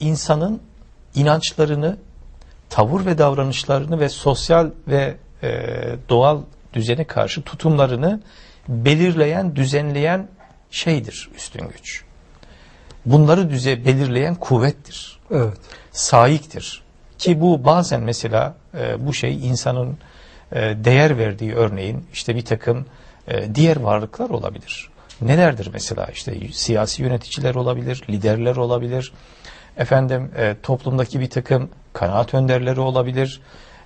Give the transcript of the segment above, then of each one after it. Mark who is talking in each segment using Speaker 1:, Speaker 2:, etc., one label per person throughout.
Speaker 1: insanın inançlarını, tavır ve davranışlarını ve sosyal ve e, doğal düzene karşı tutumlarını belirleyen, düzenleyen şeydir üstün güç. Bunları düze belirleyen kuvvettir.
Speaker 2: Evet.
Speaker 1: Saiktir. Ki bu bazen mesela e, bu şey insanın e, değer verdiği örneğin işte bir takım e, diğer varlıklar olabilir. Nelerdir mesela işte siyasi yöneticiler olabilir, liderler olabilir, efendim e, toplumdaki bir takım kanaat önderleri olabilir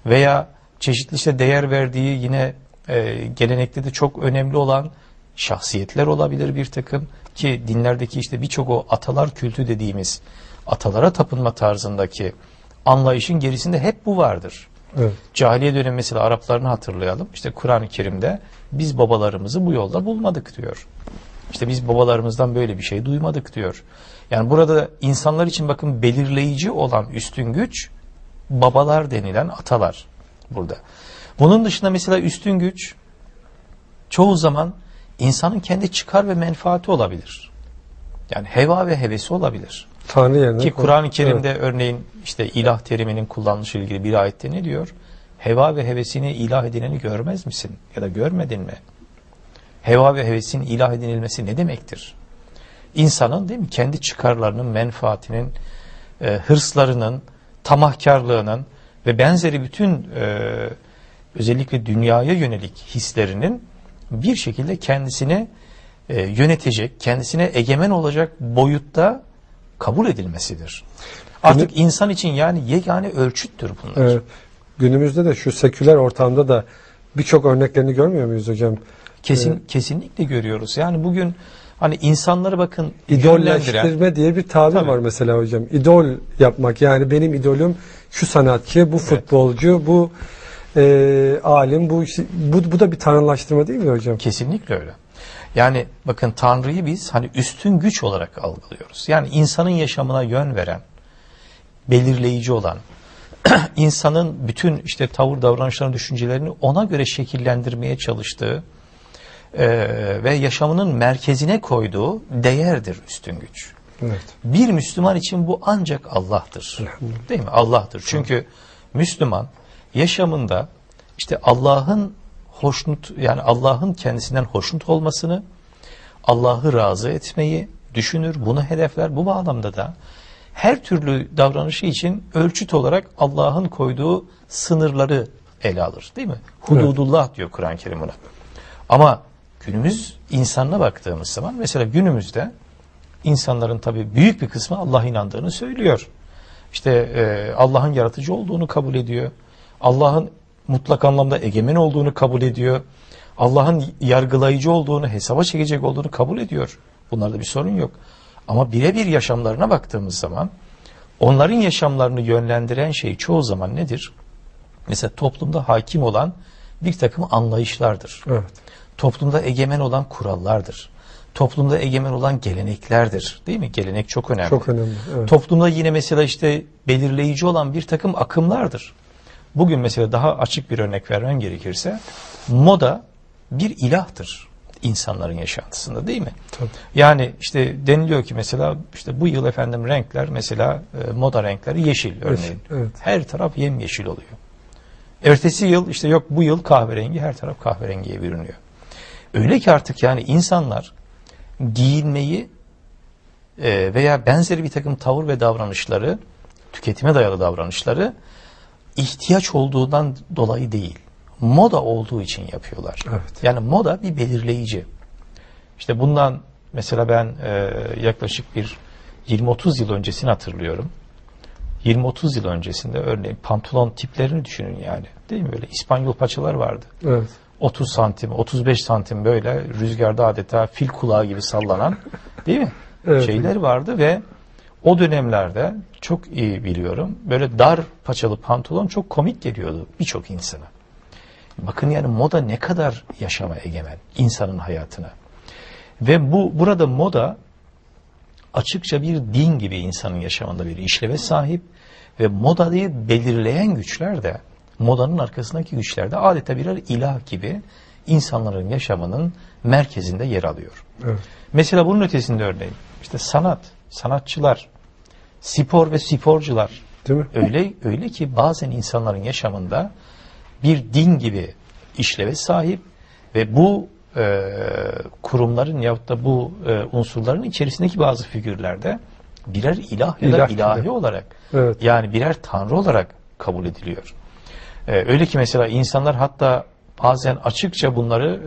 Speaker 1: veya çeşitli işte değer verdiği yine e, gelenekte de çok önemli olan şahsiyetler olabilir bir takım ki dinlerdeki işte birçok o atalar kültü dediğimiz atalara tapınma tarzındaki anlayışın gerisinde hep bu vardır.
Speaker 2: Evet.
Speaker 1: Cahiliye dönemi mesela Araplarını hatırlayalım. İşte Kur'an-ı Kerim'de biz babalarımızı bu yolda bulmadık diyor. İşte biz babalarımızdan böyle bir şey duymadık diyor. Yani burada insanlar için bakın belirleyici olan üstün güç babalar denilen atalar burada. Bunun dışında mesela üstün güç çoğu zaman insanın kendi çıkar ve menfaati olabilir. Yani heva ve hevesi olabilir.
Speaker 2: Tanrı yerine.
Speaker 1: Ki Kur'an-ı Kerim'de
Speaker 2: Evet.
Speaker 1: örneğin işte ilah teriminin kullanılışı ilgili bir ayette ne diyor? Heva ve hevesini ilah edineni görmez misin? Ya da görmedin mi? Heva ve hevesin ilah edinilmesi ne demektir? İnsanın değil mi kendi çıkarlarının, menfaatinin, e, hırslarının, tamahkarlığının ve benzeri bütün e, özellikle dünyaya yönelik hislerinin bir şekilde kendisini e, yönetecek, kendisine egemen olacak boyutta kabul edilmesidir. Artık insan için yani yegane ölçüttür bunlar.
Speaker 2: Evet. Günümüzde de şu seküler ortamda da birçok örneklerini görmüyor muyuz hocam?
Speaker 1: Kesin kesinlikle görüyoruz. Yani bugün hani insanları bakın
Speaker 2: İdolleştirme diye bir tabir
Speaker 1: Tabii.
Speaker 2: var mesela hocam. İdol yapmak yani benim idolüm şu sanatçı, bu futbolcu, bu e, alim, bu, bu bu da bir tanrılaştırma değil mi hocam?
Speaker 1: Kesinlikle öyle. Yani bakın Tanrı'yı biz hani üstün güç olarak algılıyoruz. Yani insanın yaşamına yön veren, belirleyici olan, insanın bütün işte tavır davranışlarını, düşüncelerini ona göre şekillendirmeye çalıştığı eee, ve yaşamının merkezine koyduğu değerdir üstün güç.
Speaker 2: Evet.
Speaker 1: Bir Müslüman için bu ancak Allah'tır. Değil mi? Allah'tır. Çünkü Müslüman yaşamında işte Allah'ın hoşnut yani Allah'ın kendisinden hoşnut olmasını, Allah'ı razı etmeyi düşünür, bunu hedefler. Bu bağlamda da her türlü davranışı için ölçüt olarak Allah'ın koyduğu sınırları ele alır. Değil mi? Hududullah diyor Kur'an-ı Kerim buna. Ama günümüz insanına baktığımız zaman mesela günümüzde insanların tabii büyük bir kısmı Allah inandığını söylüyor. İşte e, Allah'ın yaratıcı olduğunu kabul ediyor. Allah'ın mutlak anlamda egemen olduğunu kabul ediyor. Allah'ın yargılayıcı olduğunu, hesaba çekecek olduğunu kabul ediyor. Bunlarda bir sorun yok. Ama birebir yaşamlarına baktığımız zaman onların yaşamlarını yönlendiren şey çoğu zaman nedir? Mesela toplumda hakim olan bir takım anlayışlardır
Speaker 2: Evet.
Speaker 1: Toplumda egemen olan kurallardır. Toplumda egemen olan geleneklerdir. Değil mi? Gelenek çok önemli.
Speaker 2: Çok önemli. Evet.
Speaker 1: Toplumda yine mesela işte belirleyici olan bir takım akımlardır. Bugün mesela daha açık bir örnek vermem gerekirse moda bir ilahtır insanların yaşantısında değil mi?
Speaker 2: Tabii.
Speaker 1: Yani işte deniliyor ki mesela işte bu yıl efendim renkler mesela e, moda renkleri yeşil örneğin.
Speaker 2: evet.
Speaker 1: Her taraf yemyeşil oluyor. Ertesi yıl işte yok bu yıl kahverengi her taraf kahverengiye bürünüyor. Öyle ki artık yani insanlar giyinmeyi e, veya benzeri bir takım tavır ve davranışları tüketime dayalı davranışları ihtiyaç olduğundan dolayı değil moda olduğu için yapıyorlar.
Speaker 2: Evet.
Speaker 1: Yani moda bir belirleyici. İşte bundan mesela ben e, yaklaşık bir 20-30 yıl öncesini hatırlıyorum. 20-30 yıl öncesinde örneğin pantolon tiplerini düşünün yani. Değil mi? Böyle İspanyol paçalar vardı.
Speaker 2: Evet.
Speaker 1: 30 santim, 35 santim böyle rüzgarda adeta fil kulağı gibi sallanan değil mi?
Speaker 2: Evet.
Speaker 1: Şeyler vardı ve o dönemlerde çok iyi biliyorum. Böyle dar paçalı pantolon çok komik geliyordu birçok insana. Bakın yani moda ne kadar yaşama egemen insanın hayatına. Ve bu burada moda açıkça bir din gibi insanın yaşamında bir işleve sahip ve modayı belirleyen güçler de modanın arkasındaki güçler de adeta birer ilah gibi insanların yaşamının merkezinde yer alıyor.
Speaker 2: Evet.
Speaker 1: Mesela bunun ötesinde örneğin işte sanat, sanatçılar spor ve sporcular
Speaker 2: Değil mi?
Speaker 1: öyle öyle ki bazen insanların yaşamında bir din gibi işleve sahip ve bu e, kurumların yahut da bu e, unsurların içerisindeki bazı figürlerde birer ilah ya da ilahi olarak
Speaker 2: Evet.
Speaker 1: yani birer tanrı olarak kabul ediliyor. E, öyle ki mesela insanlar hatta bazen açıkça bunları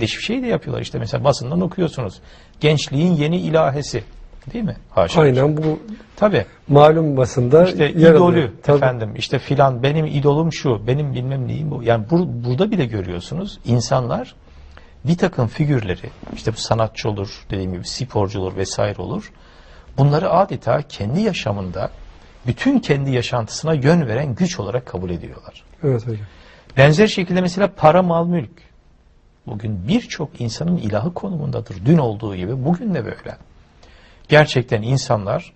Speaker 1: e, şey de yapıyorlar. İşte mesela basından okuyorsunuz. Gençliğin yeni ilahesi. Değil mi? Haşa.
Speaker 2: Aynen bu
Speaker 1: Tabii.
Speaker 2: malum basında
Speaker 1: İşte
Speaker 2: yer alıyor.
Speaker 1: idolü
Speaker 2: Tabii.
Speaker 1: efendim işte filan benim idolum şu benim bilmem neyim bu. Yani bur- burada bile görüyorsunuz insanlar bir takım figürleri işte bu sanatçı olur dediğim gibi sporcu olur vesaire olur. Bunları adeta kendi yaşamında bütün kendi yaşantısına yön veren güç olarak kabul ediyorlar.
Speaker 2: Evet hocam.
Speaker 1: Benzer şekilde mesela para mal mülk. Bugün birçok insanın ilahı konumundadır. Dün olduğu gibi bugün de böyle. Gerçekten insanlar